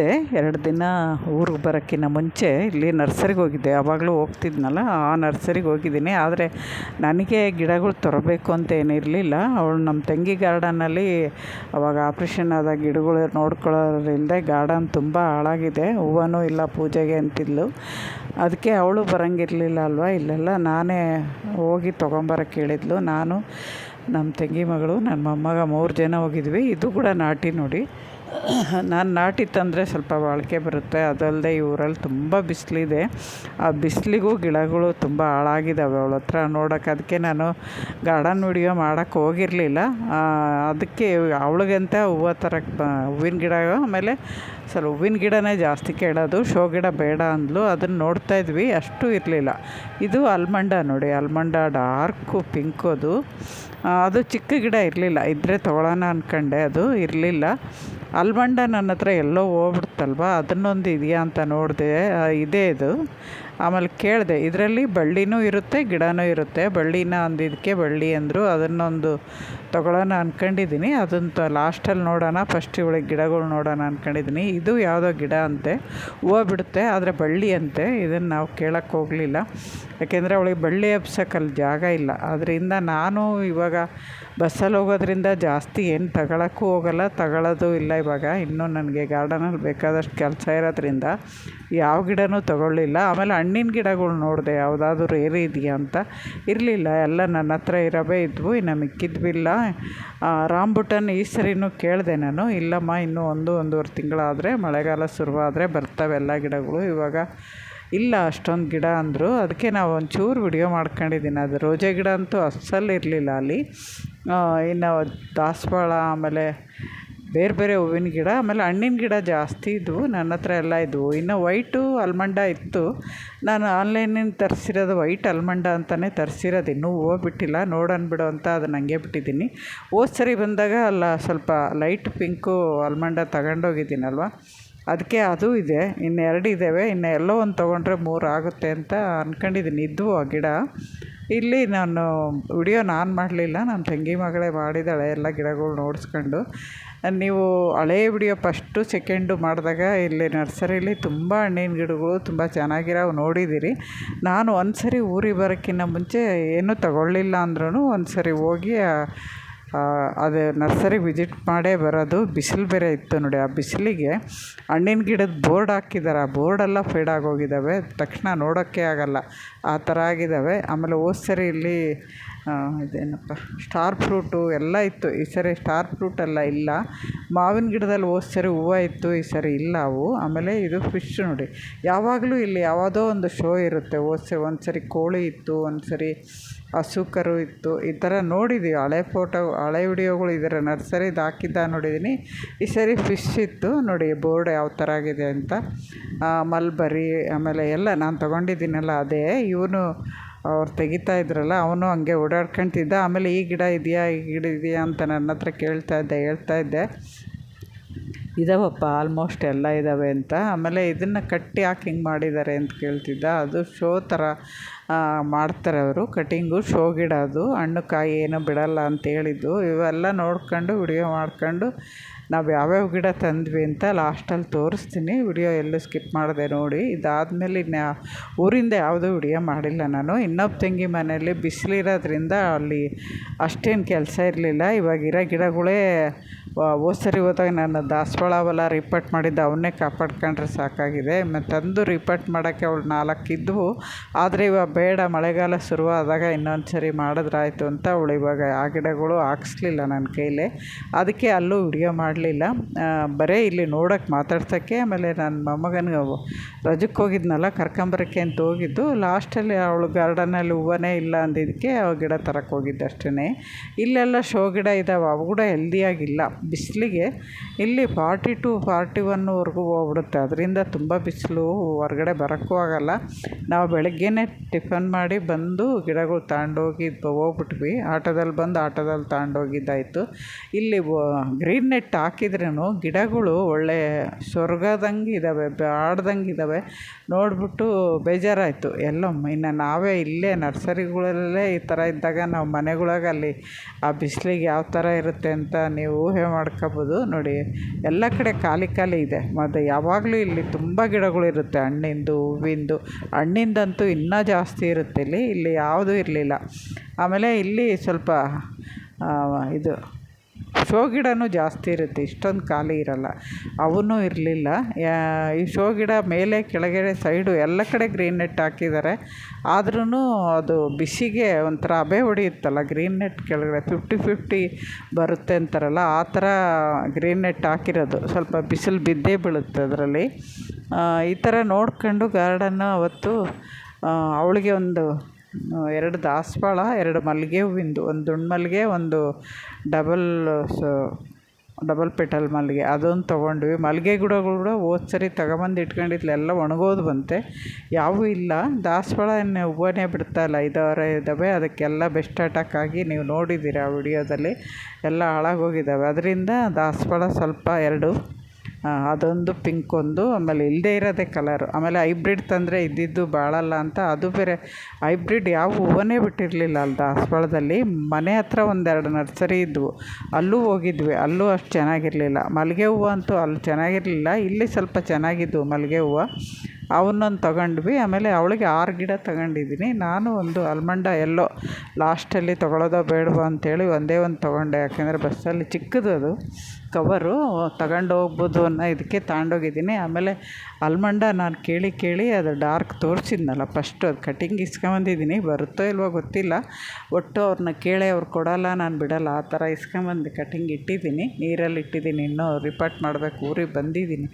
ನಮಸ್ತೆ ಎರಡು ದಿನ ಊರಿಗೆ ಬರೋಕ್ಕಿಂತ ಮುಂಚೆ ಇಲ್ಲಿ ನರ್ಸರಿಗೆ ಹೋಗಿದ್ದೆ. ಆವಾಗಲೂ ಹೋಗ್ತಿದ್ನಲ್ಲ, ಆ ನರ್ಸರಿಗೆ ಹೋಗಿದ್ದೀನಿ. ಆದರೆ ನನಗೆ ಗಿಡಗಳು ತರಬೇಕು ಅಂತ ಏನಿರಲಿಲ್ಲ ಅವಳು ನಮ್ಮ ತಂಗಿ ಗಾರ್ಡನಲ್ಲಿ ಅವಾಗ ಆಪ್ರೇಷನ್ ಆದ ಗಿಡಗಳು ನೋಡ್ಕೊಳ್ಳೋದ್ರಿಂದ ಗಾರ್ಡನ್ ತುಂಬ ಹಾಳಾಗಿದೆ. ಹೂವನೂ ಇಲ್ಲ ಪೂಜೆಗೆ ಅಂತಿದ್ಲು. ಅದಕ್ಕೆ ಅವಳು ಬರೋಂಗಿರಲಿಲ್ಲ ಅಲ್ವಾ? ಇಲ್ಲೆಲ್ಲ ನಾನೇ ಹೋಗಿ ತೊಗೊಂಬರಕ್ಕೆ ಹೇಳಿದ್ಲು. ನಾನು ನಮ್ಮ ತಂಗಿ ಮಗಳು ನನ್ನ ಮೊಮ್ಮಗ ಮೂರು ಜನ ಹೋಗಿದ್ವಿ. ಇದು ಕೂಡ ನಾಟಿ ನೋಡಿ. ನಾನು ನಾಟಿ ತಂದರೆ ಸ್ವಲ್ಪ ಬಾಳಿಕೆ ಬರುತ್ತೆ. ಅದಲ್ಲದೆ ಇವರಲ್ಲಿ ತುಂಬ ಬಿಸಿಲಿದೆ. ಆ ಬಿಸಿಲಿಗೂ ಗಿಡಗಳು ತುಂಬ ಹಾಳಾಗಿದ್ದಾವೆ ಅವಳ ಹತ್ರ. ನೋಡೋಕೆ ಅದಕ್ಕೆ ನಾನು ಗಾರ್ಡನ್ ವಿಡಿಯೋ ಮಾಡೋಕ್ಕೆ ಹೋಗಿರಲಿಲ್ಲ. ಅದಕ್ಕೆ ಅವಳಿಗಂತ ಹೂವು ಥರ ಹೂವಿನ ಗಿಡ ಆಮೇಲೆ ಸ್ವಲ್ಪ ಹೂವಿನ ಗಿಡನೇ ಜಾಸ್ತಿ ಕೇಳೋದು. ಶೋ ಗಿಡ ಬೇಡ ಅಂದ್ಲು. ಅದನ್ನು ನೋಡ್ತಾ ಇದ್ವಿ. ಅಷ್ಟು ಇರಲಿಲ್ಲ. ಇದು ಅಲ್ಮಂಡ ನೋಡಿ. ಅಲ್ಮಂಡ ಡಾರ್ಕು, ಪಿಂಕು ಅದು. ಅದು ಚಿಕ್ಕ ಗಿಡ ಇರಲಿಲ್ಲ. ಇದ್ದರೆ ತೊಗೊಳ್ಳೋಣ ಅಂದ್ಕೊಂಡೆ ಅದು ಇರಲಿಲ್ಲ. ಅಲ್ಮಂಡ ನನ್ನ ಹತ್ರ ಎಲ್ಲೋ ಹೋಗ್ಬಿಡ್ತಲ್ವ? ಅದನ್ನೊಂದು ಇದೆಯಾ ಅಂತ ನೋಡಿದೆ ಇದೆ ಇದು. ಆಮೇಲೆ ಕೇಳಿದೆ, ಇದರಲ್ಲಿ ಬಳ್ಳಿನೂ ಇರುತ್ತೆ, ಗಿಡನೂ ಇರುತ್ತೆ. ಬಳ್ಳಿನ ಅಂದಿದ್ದಕ್ಕೆ ಬಳ್ಳಿ ಅಂದರು. ಅದನ್ನೊಂದು ತೊಗೊಳ್ಳೋಣ ಅಂದ್ಕೊಂಡಿದ್ದೀನಿ ಅದನ್ನು ಲಾಸ್ಟಲ್ಲಿ ನೋಡೋಣ. ಫಸ್ಟ್ ಇವಳಿಗೆ ಗಿಡಗಳು ನೋಡೋಣ ಅಂದ್ಕೊಂಡಿದ್ದೀನಿ ಇದು ಯಾವುದೋ ಗಿಡ ಅಂತೆ. ಹೂವು ಬಿಡುತ್ತೆ, ಆದರೆ ಬಳ್ಳಿ ಅಂತೆ. ಇದನ್ನು ನಾವು ಕೇಳೋಕ್ಕೆ ಹೋಗಲಿಲ್ಲ. ಯಾಕೆಂದರೆ ಅವಳಿಗೆ ಬಳ್ಳಿ ಹಬ್ಸೋಕ್ಕಲ್ಲಿ ಜಾಗ ಇಲ್ಲ. ಅದರಿಂದ ನಾನು ಇವಾಗ ಬಸ್ಸಲ್ಲಿ ಹೋಗೋದ್ರಿಂದ ಜಾಸ್ತಿ ಏನು ತಗೊಳಕ್ಕೂ ಹೋಗಲ್ಲ. ತಗೊಳ್ಳೋದು ಇಲ್ಲ ಇವಾಗ. ಇನ್ನೂ ನನಗೆ ಗಾರ್ಡನಲ್ಲಿ ಬೇಕಾದಷ್ಟು ಕೆಲಸ ಇರೋದ್ರಿಂದ ಯಾವ ಗಿಡನೂ ತಗೊಳ್ಳಿಲ್ಲ. ಆಮೇಲೆ ಹಣ್ಣಿನ ಗಿಡಗಳು ನೋಡಿದೆ, ಯಾವುದಾದ್ರೂ ಏರಿ ಇದೆಯಾ ಅಂತ. ಇರಲಿಲ್ಲ, ಎಲ್ಲ ನನ್ನ ಹತ್ರ ಇರೋವೇ ಇದ್ವು, ಇನ್ನು ಮಿಕ್ಕಿದ್ವಿಲ್ಲ. ರಾಂಬುಟನ್ ಈ ಸರಿನೂ ಕೇಳಿದೆ ನಾನು, ಇಲ್ಲಮ್ಮ, ಇನ್ನೂ ಒಂದು, ಒಂದೂವರೆ ತಿಂಗಳಾದರೆ ಮಳೆಗಾಲ ಶುರುವಾದರೆ ಬರ್ತವೆ ಎಲ್ಲ ಗಿಡಗಳು. ಇವಾಗ ಇಲ್ಲ ಅಷ್ಟೊಂದು ಗಿಡ ಅಂದರು. ಅದಕ್ಕೆ ನಾವು ಒಂಚೂರು ವಿಡಿಯೋ ಮಾಡ್ಕೊಂಡಿದ್ದೀನಿ ಅದು ರೋಜೆ ಗಿಡ ಅಂತೂ ಅಸ್ಸಲ್ಲಿ ಇರಲಿಲ್ಲ ಅಲ್ಲಿ. ಇನ್ನು ದಾಸವಾಳ, ಆಮೇಲೆ ಬೇರೆ ಬೇರೆ ಹೂವಿನ ಗಿಡ, ಆಮೇಲೆ ಹಣ್ಣಿನ ಗಿಡ ಜಾಸ್ತಿ ಇದ್ವು. ನನ್ನ ಹತ್ರ ಎಲ್ಲ ಇದ್ವು. ಇನ್ನು ವೈಟು ಅಲ್ಮಂಡ ಇತ್ತು. ನಾನು ಆನ್ಲೈನಿಂದ ತರಿಸಿರೋದು ವೈಟ್ ಅಲ್ಮಂಡ ಅಂತಲೇ ತರಿಸಿರೋದು. ಇನ್ನೂ ಹೂವು ಬಿಟ್ಟಿಲ್ಲ ನೋಡೋಣ ಬಿಡು ಅಂತ ಅದನ್ನು ಹಂಗೆ ಬಿಟ್ಟಿದ್ದೀನಿ. ಹೋದ ಸರಿ ಬಂದಾಗ ಅಲ್ಲ, ಸ್ವಲ್ಪ ಲೈಟ್ ಪಿಂಕು ಅಲ್ಮಂಡ ತಗೊಂಡೋಗಿದ್ದೀನಲ್ವ? ಅದಕ್ಕೆ ಅದು ಇದೆ. ಇನ್ನು ಇದ್ದಾವೆ. ಇನ್ನು ಎಲ್ಲೋ ಒಂದು ತೊಗೊಂಡ್ರೆ ಮೂರು ಆಗುತ್ತೆ ಅಂತ ಅಂದ್ಕೊಂಡಿದ್ದೀನಿ ಇದ್ವು ಆ ಗಿಡ. ಇಲ್ಲಿ ನಾನು ವಿಡಿಯೋ ನಾನು ಮಾಡಲಿಲ್ಲ. ನನ್ನ ತಂಗಿ ಮಗಳೇ ಮಾಡಿದ್ದಾಳೆ ಎಲ್ಲ ಗಿಡಗಳು ನೋಡಿಸ್ಕೊಂಡು. ನೀವು ಹಳೇ ವಿಡಿಯೋ ಫಸ್ಟು ಸೆಕೆಂಡು ಮಾಡಿದಾಗ ಇಲ್ಲಿ ನರ್ಸರಿಲಿ ತುಂಬ ಹಣ್ಣಿನ ಗಿಡಗಳು ತುಂಬ ಚೆನ್ನಾಗಿರೋ ನೋಡಿದ್ದೀರಿ ನಾನು ಒಂದು ಸರಿ ಊರಿಗೆ ಬರೋಕ್ಕಿಂತ ಮುಂಚೆ ಏನೂ ತಗೊಳ್ಳಿಲ್ಲ ಅಂದ್ರೂ ಒಂದು ಸರಿ ಹೋಗಿ ಅದು ನರ್ಸರಿ ವಿಸಿಟ್ ಮಾಡೇ ಬರೋದು ಬಿಸಿಲು ಬೇರೆ ಇತ್ತು ನೋಡಿ, ಆ ಬಿಸಿಲಿಗೆ ಹಣ್ಣಿನ ಗಿಡದ ಬೋರ್ಡ್ ಹಾಕಿದ್ದಾರೆ. ಆ ಬೋರ್ಡೆಲ್ಲ ಫೇಡ್ ಆಗೋಗಿದ್ದಾವೆ. ತಕ್ಷಣ ನೋಡೋಕ್ಕೆ ಆಗೋಲ್ಲ. ಆ ಥರ ಆಗಿದ್ದಾವೆ. ಆಮೇಲೆ ಹೋದ ಸರಿ ಇಲ್ಲಿ ಇದೇನಪ್ಪ, ಸ್ಟಾರ್ ಫ್ರೂಟು ಎಲ್ಲ ಇತ್ತು. ಈ ಸರಿ ಸ್ಟಾರ್ ಫ್ರೂಟ್ ಎಲ್ಲ ಇಲ್ಲ. ಮಾವಿನ ಗಿಡದಲ್ಲಿ ಹೋದ ಸರಿ ಹೂವು ಇತ್ತು, ಈ ಸರಿ ಇಲ್ಲ ಅವು. ಆಮೇಲೆ ಇದು ಫಿಶ್ ನೋಡಿ. ಯಾವಾಗಲೂ ಇಲ್ಲಿ ಯಾವುದೋ ಒಂದು ಶೋ ಇರುತ್ತೆ. ಹೋದ ಸರಿ ಒಂದು ಸರಿ ಕೋಳಿ ಇತ್ತು, ಒಂದು ಸರಿ ಹಸು ಕರು ಇತ್ತು. ಈ ಥರ ನೋಡಿದ್ದೀವಿ ಹಳೆ ಫೋಟೋ, ಹಳೆ ವಿಡಿಯೋಗಳು ಇದರ ನರ್ಸರಿದು ಹಾಕಿದ್ದ ನೋಡಿದ್ದೀನಿ ಈ ಸರಿ ಫಿಶ್ ಇತ್ತು. ನೋಡಿ, ಬೋರ್ಡ್ ಯಾವ ಥರ ಆಗಿದೆ ಅಂತ. ಮಲ್ಬರಿ, ಆಮೇಲೆ ಎಲ್ಲ ನಾನು ತೊಗೊಂಡಿದ್ದೀನಲ್ಲ, ಅದೇ. ಇವನು ಅವ್ರು ತೆಗಿತಾ ಇದ್ರಲ್ಲ, ಅವನು ಹಂಗೆ ಓಡಾಡ್ಕೊಂತಿದ್ದ. ಆಮೇಲೆ ಈ ಗಿಡ ಇದೆಯಾ, ಈ ಗಿಡ ಇದೆಯಾ ಅಂತ ನನ್ನ ಹತ್ರ ಕೇಳ್ತಾ ಇದ್ದೆ, ಹೇಳ್ತಾ ಇದ್ದೆ. ಇದಾವಪ್ಪ ಆಲ್ಮೋಸ್ಟ್ ಎಲ್ಲ ಇದ್ದಾವೆ ಅಂತ. ಆಮೇಲೆ ಇದನ್ನು ಕಟ್ಟಿ ಹಾಕಿ ಹಿಂಗೆ ಮಾಡಿದ್ದಾರೆ ಅಂತ ಕೇಳ್ತಿದ್ದ. ಅದು ಶೋ ಥರ. ಮಾಡ್ತಾರೆ ಅವರು. ಕಟಿಂಗು ಶೋ ಗಿಡ ಅದು. ಹಣ್ಣು ಕಾಯಿ ಏನೂ ಬಿಡಲ್ಲ ಅಂತ ಹೇಳಿದ್ದು. ಇವೆಲ್ಲ ನೋಡ್ಕೊಂಡು, ವಿಡಿಯೋ ಮಾಡ್ಕೊಂಡು, ನಾವು ಯಾವ್ಯಾವ ಗಿಡ ತಂದ್ವಿ ಅಂತ ಲಾಸ್ಟಲ್ಲಿ ತೋರಿಸ್ತೀನಿ. ವಿಡಿಯೋ ಎಲ್ಲೂ ಸ್ಕಿಪ್ ಮಾಡಿದೆ ನೋಡಿ. ಇದಾದಮೇಲೆ ಇನ್ನು ಊರಿಂದ ಯಾವುದೂ ವಿಡಿಯೋ ಮಾಡಿಲ್ಲ ನಾನು. ಇನ್ನೊಬ್ಬ ತಂಗಿ ಮನೆಯಲ್ಲಿ ಬಿಸಿಲಿರೋದ್ರಿಂದ ಅಲ್ಲಿ ಅಷ್ಟೇನು ಕೆಲಸ ಇರಲಿಲ್ಲ. ಇವಾಗಿರೋ ಗಿಡಗಳೇ ಹೋದ ಸರಿ, ಹೋದಾಗ ನಾನು ದಾಸವಾಳ ಅವೆಲ್ಲ ರಿಪೋರ್ಟ್ ಮಾಡಿದ್ದೆ, ಅವನ್ನೇ ಕಾಪಾಡ್ಕೊಂಡ್ರೆ ಸಾಕಾಗಿದೆ. ಮತ್ತು ತಂದು ರಿಪೋರ್ಟ್ ಮಾಡೋಕ್ಕೆ ಅವಳು ನಾಲ್ಕು ಇದ್ದವು ಆದರೆ ಇವಾಗ ಬೇಡ, ಮಳೆಗಾಲ ಶುರುವಾದಾಗ ಇನ್ನೊಂದು ಸರಿ ಮಾಡಿದ್ರಾಯ್ತು ಅಂತ ಅವಳು ಇವಾಗ ಆ ಗಿಡಗಳು ಹಾಕ್ಸ್ಲಿಲ್ಲ ನನ್ನ ಕೈಲೇ. ಅದಕ್ಕೆ ಅಲ್ಲೂ ವಿಡಿಯೋ ಮಾಡಲಿಲ್ಲ. ಬರೀ ಇಲ್ಲಿ ನೋಡೋಕ್ಕೆ ಮಾತಾಡ್ಸೋಕ್ಕೆ, ಆಮೇಲೆ ನನ್ನ ಮೊಮ್ಮಗನಿಗೆ ರಜಕ್ಕೆ ಹೋಗಿದ್ನಲ್ಲ, ಕರ್ಕೊಂಬರೋಕ್ಕೆ ಅಂತ ಹೋಗಿದ್ದು. ಲಾಸ್ಟಲ್ಲಿ ಅವಳು ಗಾರ್ಡನಲ್ಲಿ ಹೂವನೇ ಇಲ್ಲ ಅಂದಿದ್ದಕ್ಕೆ ಆ ಗಿಡ ತರಕ್ಕೆ ಹೋಗಿದ್ದು ಅಷ್ಟೇ ಇಲ್ಲೆಲ್ಲ ಶೋ ಗಿಡ ಇದ್ದಾವೆ ಅವು ಕೂಡ ಹೆಲ್ದಿಯಾಗಿಲ್ಲ ಬಿಸಿಲಿಗೆ ಇಲ್ಲಿ ಫಾರ್ಟಿ ಟು ಫಾರ್ಟಿ ಒನ್ವರೆಗೂ ಹೋಗ್ಬಿಡುತ್ತೆ. ಅದರಿಂದ ತುಂಬ ಬಿಸಿಲು ಹೊರ್ಗಡೆ ಬರೋಕ್ಕೂ ಆಗೋಲ್ಲ. ನಾವು ಬೆಳಗ್ಗೆನೇ ಟಿಫನ್ ಮಾಡಿ ಬಂದು ಗಿಡಗಳು ತಗೊಂಡೋಗಿ ಹೋಗ್ಬಿಟ್ವಿ. ಆಟೋದಲ್ಲಿ ಬಂದು ಆಟೋದಲ್ಲಿ ತಗೊಂಡೋಗಿದ್ದಾಯಿತು ಇಲ್ಲಿ ಗ್ರೀನ್ ನೆಟ್ ಹಾಕಿದ್ರೂ ಗಿಡಗಳು ಒಳ್ಳೆ ಸ್ವರ್ಗದಂಗೆ ಇದ್ದಾವೆ ಬಾಡ್ದಂಗೆ ಇದ್ದಾವೆ ನೋಡಿಬಿಟ್ಟು ಬೇಜಾರಾಯಿತು. ಎಲ್ಲ ಇನ್ನು ನಾವೇ ಇಲ್ಲೇ ನರ್ಸರಿಗಳಲ್ಲೇ ಈ ಥರ ಇದ್ದಾಗ ನಾವು ಮನೆಗೊಳಗೆ ಅಲ್ಲಿ ಆ ಬಿಸಿಲಿಗೆ ಯಾವ ಥರ ಇರುತ್ತೆ ಅಂತ ನೀವು ಊಹೆ ಮಾಡ್ಕೋಬೋದು. ನೋಡಿ, ಎಲ್ಲ ಕಡೆ ಖಾಲಿ ಖಾಲಿ ಇದೆ. ಮತ್ತು ಯಾವಾಗಲೂ ಇಲ್ಲಿ ತುಂಬ ಗಿಡಗಳಿರುತ್ತೆ ಹಣ್ಣಿಂದು, ಹೂವಿಂದು. ಹಣ್ಣಿಂದಂತೂ ಇನ್ನೂ ಜಾಸ್ತಿ ಇರುತ್ತೆ ಇಲ್ಲಿ. ಇಲ್ಲಿ ಯಾವುದೂ ಇರಲಿಲ್ಲ. ಆಮೇಲೆ ಇಲ್ಲಿ ಸ್ವಲ್ಪ ಇದು ಶೋ ಗಿಡವೂ ಜಾಸ್ತಿ ಇರುತ್ತೆ, ಇಷ್ಟೊಂದು ಖಾಲಿ ಇರೋಲ್ಲ. ಅವೂ ಇರಲಿಲ್ಲ. ಈ ಶೋ ಗಿಡ ಮೇಲೆ, ಕೆಳಗಡೆ, ಸೈಡು ಎಲ್ಲ ಕಡೆ ಗ್ರೀನ್ ನೆಟ್ ಹಾಕಿದ್ದಾರೆ. ಆದ್ರೂ ಅದು ಬಿಸಿಗೆ ಒಂಥರ ಹಬೆ ಹೊಡೆಯುತ್ತಲ್ಲ, ಗ್ರೀನ್ ನೆಟ್ ಕೆಳಗಡೆ ಫಿಫ್ಟಿ ಫಿಫ್ಟಿ ಬರುತ್ತೆ ಅಂತಾರಲ್ಲ, ಆ ಥರ ಗ್ರೀನ್ ನೆಟ್ ಹಾಕಿರೋದು. ಸ್ವಲ್ಪ ಬಿಸಿಲು ಬಿದ್ದೇ ಬೀಳುತ್ತೆ ಅದರಲ್ಲಿ. ಈ ಥರ ನೋಡ್ಕೊಂಡು ಗಾರ್ಡನ್ನು ಅವತ್ತು ಅವಳಿಗೆ ಒಂದು ಎರಡು ದಾಸವಾಳ, ಎರಡು ಮಲ್ಲಿಗೆ ಹೂವಿಂದು. ಒಂದು ದುಂಡು ಮಲ್ಲಿಗೆ, ಒಂದು ಡಬಲ್, ಸೊ, ಡಬಲ್ ಪೆಟಲ್ ಮಲ್ಲಿಗೆ. ಅದೊಂದು ತೊಗೊಂಡ್ವಿ. ಮಲ್ಲಿಗೆ ಗಿಡಗಳು ಕೂಡ ಹೋದ ಸರಿ ತಗೊಂಬಂದು ಇಟ್ಕೊಂಡಿದ್ಲು ಎಲ್ಲ ಒಣಗೋದು ಬಂತೆ. ಯಾವೂ ಇಲ್ಲ. ದಾಸವಾಳ ಏನು ಹೂವನೇ ಬಿಡ್ತಾಯಿಲ್ಲ ಐದಾರು ಇದ್ದಾವೆ ಅದಕ್ಕೆಲ್ಲ ಬೆಸ್ಟ್ ಅಟ್ಯಾಕ್ ಆಗಿ ನೀವು ನೋಡಿದ್ದೀರಿ ಆ ವಿಡಿಯೋದಲ್ಲಿ. ಎಲ್ಲ ಹಾಳಾಗೋಗಿದ್ದಾವೆ ಅದರಿಂದ ದಾಸವಾಳ ಸ್ವಲ್ಪ ಎರಡು. ಅದೊಂದು ಪಿಂಕ್ ಒಂದು, ಆಮೇಲೆ ಇಲ್ಲದೇ ಇರೋದೇ ಕಲರು ಆಮೇಲೆ ಹೈಬ್ರಿಡ್ ತಂದರೆ ಇದ್ದಿದ್ದು ಬಾಳಲ್ಲ ಅಂತ, ಅದು ಬೇರೆ. ಹೈಬ್ರಿಡ್ ಯಾವ ಹೂವನ್ನೇ ಬಿಟ್ಟಿರಲಿಲ್ಲ ಅಲ್ಲಿ ದಾಸವಾಳದಲ್ಲಿ ಮನೆ ಹತ್ರ ಒಂದೆರಡು ನರ್ಸರಿ ಇದ್ದವು ಅಲ್ಲೂ ಹೋಗಿದ್ವಿ. ಅಲ್ಲೂ ಅಷ್ಟು ಚೆನ್ನಾಗಿರಲಿಲ್ಲ. ಮಲ್ಲಿಗೆ ಹೂವು ಅಂತೂ ಅಲ್ಲಿ ಚೆನ್ನಾಗಿರಲಿಲ್ಲ. ಇಲ್ಲಿ ಸ್ವಲ್ಪ ಚೆನ್ನಾಗಿದ್ವು ಮಲ್ಲಿಗೆ ಹೂವು. ಅವನ್ನೊಂದು ತಗೊಂಡ್ವಿ. ಆಮೇಲೆ ಅವಳಿಗೆ ಆರು ಗಿಡ ತಗೊಂಡಿದ್ದೀನಿ. ನಾನು ಒಂದು ಅಲ್ಮಂಡ ಎಲ್ಲೋ ಲಾಸ್ಟಲ್ಲಿ ತೊಗೊಳೋದೋ ಬೇಡವೋ ಅಂತೇಳಿ ಒಂದೇ ಒಂದು ತೊಗೊಂಡೆ. ಯಾಕೆಂದರೆ ಬಸ್ಸಲ್ಲಿ ಚಿಕ್ಕದು ಅದು. ಕವರು ತಗೊಂಡೋಗ್ಬೋದು ಅನ್ನೋ ಇದಕ್ಕೆ ತಗೊಂಡೋಗಿದ್ದೀನಿ ಆಮೇಲೆ ಆಲ್ಮಂಡ ನಾನು ಕೇಳಿ ಕೇಳಿ ಅದು ಡಾರ್ಕ್ ತೋರಿಸಿದ್ನಲ್ಲ ಫಸ್ಟು ಅದು ಕಟಿಂಗ್ ಇಸ್ಕೊಂಬಂದಿದ್ದೀನಿ. ಬರುತ್ತೋ ಇಲ್ವೋ ಗೊತ್ತಿಲ್ಲ. ಒಟ್ಟು ಅವ್ರನ್ನ ಕೇಳಿ ಅವ್ರು ಕೊಡೋಲ್ಲ, ನಾನು ಬಿಡೋಲ್ಲ. ಆ ಥರ ಇಸ್ಕೊಂಬಂದು ಕಟಿಂಗ್ ಇಟ್ಟಿದ್ದೀನಿ. ನೀರಲ್ಲಿ ಇಟ್ಟಿದ್ದೀನಿ. ಇನ್ನೂ ರಿಪೋರ್ಟ್ ಮಾಡಬೇಕು. ಊರಿಗೆ ಬಂದಿದ್ದೀನಿ.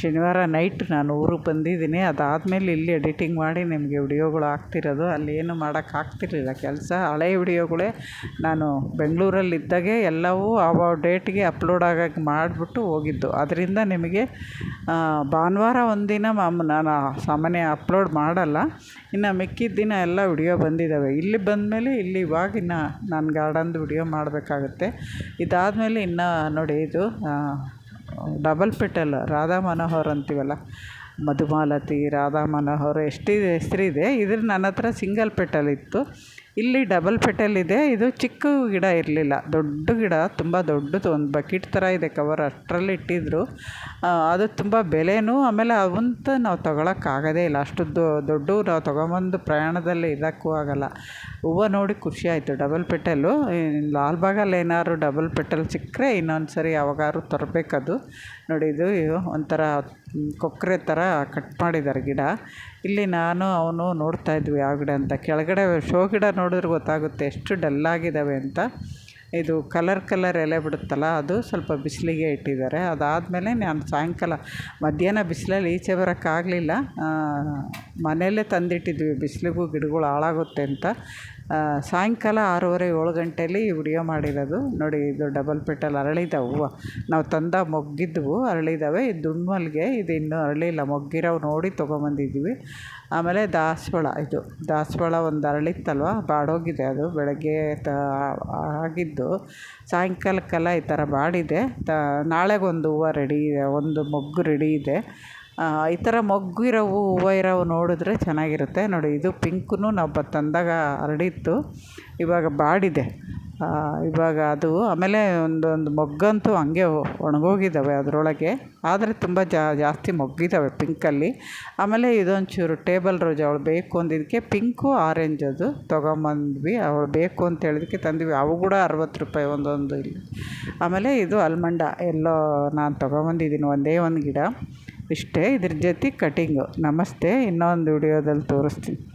ಶನಿವಾರ ನೈಟ್ ನಾನು ಊರಿಗೆ ಬಂದಿದ್ದೀನಿ. ಅದಾದಮೇಲೆ ಇಲ್ಲಿ ಎಡಿಟಿಂಗ್ ಮಾಡಿ ನಿಮಗೆ ವಿಡಿಯೋಗಳು ಆಗ್ತಿರೋದು ಅಲ್ಲಿ ಏನು ಮಾಡೋಕ್ಕೆ ಆಗ್ತಿರ್ಲಿಲ್ಲ. ಕೆಲಸ ಹಳೆ ವಿಡಿಯೋಗಳೇ ನಾನು ಬೆಂಗಳೂರಲ್ಲಿದ್ದಾಗೆ ಎಲ್ಲವೂ ಆ ಡೇಟ್ಗೆ ಅಪ್ಲೋಡ್ ಆಗೋಕ್ಕೆ ಮಾಡಿಬಿಟ್ಟು ಹೋಗಿದ್ದು. ಅದರಿಂದ ನಿಮಗೆ ಭಾನುವಾರ ಒಂದಿನ ಮಾಮ್ ನಾನು ಸಾಮಾನ್ಯ ಅಪ್ಲೋಡ್ ಮಾಡಲ್ಲ. ಇನ್ನು ಮಿಕ್ಕಿದ ದಿನ ಎಲ್ಲ ವಿಡಿಯೋ ಬಂದಿದ್ದಾವೆ ಇಲ್ಲಿ ಬಂದಮೇಲೆ ಇಲ್ಲಿ ಇವಾಗಿನ್ನು ನಾನು ಗಾರ್ಡನ್ದು ವಿಡಿಯೋ ಮಾಡಬೇಕಾಗತ್ತೆ. ಇದಾದಮೇಲೆ ಇನ್ನು ನೋಡಿ ಇದು ಡಬಲ್ ಪೆಟಲ್ ರಾಧಾ ಮನೋಹರ್ ಅಂತೀವಲ್ಲ, ಮಧುಮಾಲತಿ, ರಾಧಾ ಮನೋಹರ್ ಎಷ್ಟಿದೆ ಹೆಸರಿದೆ. ಇದ್ರ ನನ್ನ ಹತ್ರ ಸಿಂಗಲ್ ಪೆಟಲ್ ಇತ್ತು. ಇಲ್ಲಿ ಡಬಲ್ ಪೆಟಲ್ ಇದೆ. ಇದು ಚಿಕ್ಕ ಗಿಡ ಇರಲಿಲ್ಲ. ದೊಡ್ಡ ಗಿಡ, ತುಂಬ ದೊಡ್ಡದು, ಒಂದು ಬಕೆಟ್ ಥರ ಇದೆ ಕವರ್ ಅಷ್ಟರಲ್ಲಿ ಇಟ್ಟಿದ್ದರು ಅದು ತುಂಬ ಬೆಲೆನೂ ಆಮೇಲೆ ಅವಂತ ನಾವು ತಗೊಳಕ್ಕಾಗೋದೇ ಇಲ್ಲ. ಅಷ್ಟು ದೊಡ್ಡ ನಾವು ತಗೊಂಬಂದು ಪ್ರಯಾಣದಲ್ಲಿ ಇರೋಕ್ಕೂ ಆಗೋಲ್ಲ. ಹೂವು ನೋಡಿ ಖುಷಿ ಆಯಿತು. ಡಬಲ್ ಪೆಟಲ್ಲು ಲಾಲ್ಬಾಗಲ್ಲಿ ಏನಾದ್ರು ಡಬಲ್ ಪೆಟಲ್ ಸಿಕ್ಕರೆ ಇನ್ನೊಂದು ಸರಿ ಯಾವಾಗಾದ್ರು ತರಬೇಕದು. ನೋಡಿ ಇದು ಒಂಥರ ಕೊಕ್ಕರೆ ಥರ ಕಟ್ ಮಾಡಿದ್ದಾರೆ ಗಿಡ. ಇಲ್ಲಿ ನಾನು ಅವನು ನೋಡ್ತಾ ಇದ್ವಿ ಯಾವ ಗಿಡ ಅಂತ. ಕೆಳಗಡೆ ಶೋ ಗಿಡ ನೋಡಿದ್ರೆ ಗೊತ್ತಾಗುತ್ತೆ ಎಷ್ಟು ಡಲ್ಲಾಗಿದ್ದಾವೆ ಅಂತ. ಇದು ಕಲರ್ ಕಲರ್ ಎಲೆ ಬಿಡುತ್ತಲ್ಲ, ಅದು ಸ್ವಲ್ಪ ಬಿಸಿಲಿಗೆ ಇಟ್ಟಿದ್ದಾರೆ. ಅದಾದಮೇಲೆ ನಾನು ಸಾಯಂಕಾಲ, ಮಧ್ಯಾಹ್ನ ಬಿಸಿಲಲ್ಲಿ ಈಚೆ ಬರೋಕ್ಕಾಗಲಿಲ್ಲ. ಮನೆಯಲ್ಲೇ ತಂದಿಟ್ಟಿದ್ವಿ ಬಿಸಿಲಿಗೂ ಗಿಡಗಳು ಹಾಳಾಗುತ್ತೆ ಅಂತ. ಸಾಯಂಕಾಲ ಆರೂವರೆ ಏಳು ಗಂಟೆಯಲ್ಲಿ ವಿಡಿಯೋ ಮಾಡಿರೋದು. ನೋಡಿ, ಇದು ಡಬಲ್ ಪೆಟಲ್ ಅರಳಿದಾವೆ. ನಾವು ತಂದ ಮೊಗ್ಗಿದ್ದವು ಅರಳಿದ್ದಾವೆ ಇದು ದುಮ್ಮಲ್ಗೆ ಇದು ಇನ್ನೂ ಅರಳಿಲ್ಲ. ಮೊಗ್ಗಿರೋವು ನೋಡಿ ತೊಗೊಂಬಂದಿದ್ದೀವಿ. ಆಮೇಲೆ ದಾಸವಾಳ, ಇದು ದಾಸವಾಳ ಒಂದು ಅರಳಿತ್ತಲ್ವ? ಬಾಡೋಗಿದೆ ಅದು, ಬೆಳಗ್ಗೆ ತ, ಆಗಿದ್ದು. ಸಾಯಂಕಾಲಕ್ಕೆಲ್ಲ ಈ ಥರ ಬಾಡಿದೆ. ತ, ನಾಳೆಗೊಂದು ಹೂವು ರೆಡಿ ಒಂದು ಮೊಗ್ಗು ರೆಡಿ ಇದೆ. ಈ ಥರ ಮೊಗ್ಗಿರೋ ಹೂವು ಹೂವು ಇರೋವು ನೋಡಿದ್ರೆ ಚೆನ್ನಾಗಿರುತ್ತೆ. ನೋಡಿ, ಇದು ಪಿಂಕೂ ನಾವು ತಂದಾಗ ಹರಡಿತ್ತು ಇವಾಗ ಬಾಡಿದೆ. ಇವಾಗ ಅದು ಆಮೇಲೆ ಒಂದೊಂದು ಮೊಗ್ಗಂತೂ ಹಂಗೆ ಒಣಗೋಗಿದ್ದಾವೆ ಅದರೊಳಗೆ. ಆದರೆ ತುಂಬ ಜಾಸ್ತಿ ಮೊಗ್ಗಿದ್ದಾವೆ ಪಿಂಕಲ್ಲಿ. ಆಮೇಲೆ ಇದೊಂಚೂರು ಟೇಬಲ್ ರೋಜ್ ಅವಳು ಬೇಕು ಅಂದಿದ್ದಕ್ಕೆ ಪಿಂಕು ಆರೆಂಜ್ ಅದು ತೊಗೊಂಬಂದ್ವಿ. ಅವಳು ಬೇಕು ಅಂತ ಹೇಳಿದ್ದಕ್ಕೆ ತಂದ್ವಿ. ಅವು ಕೂಡ ಅರವತ್ತು ರೂಪಾಯಿ ಒಂದೊಂದು ಇಲ್ಲಿ. ಆಮೇಲೆ ಇದು ಅಲ್ಮಂಡ ಎಲ್ಲೋ ನಾನು ತೊಗೊಂಬಂದಿದ್ದೀನಿ ಒಂದೇ ಒಂದು ಗಿಡ. ಇಷ್ಟೇ ಇದ್ರ ಜೊತೆ ಕಟಿಂಗು ನಮಸ್ತೆ ಇನ್ನೊಂದು ವಿಡಿಯೋದಲ್ಲಿ ತೋರಿಸ್ತೀನಿ.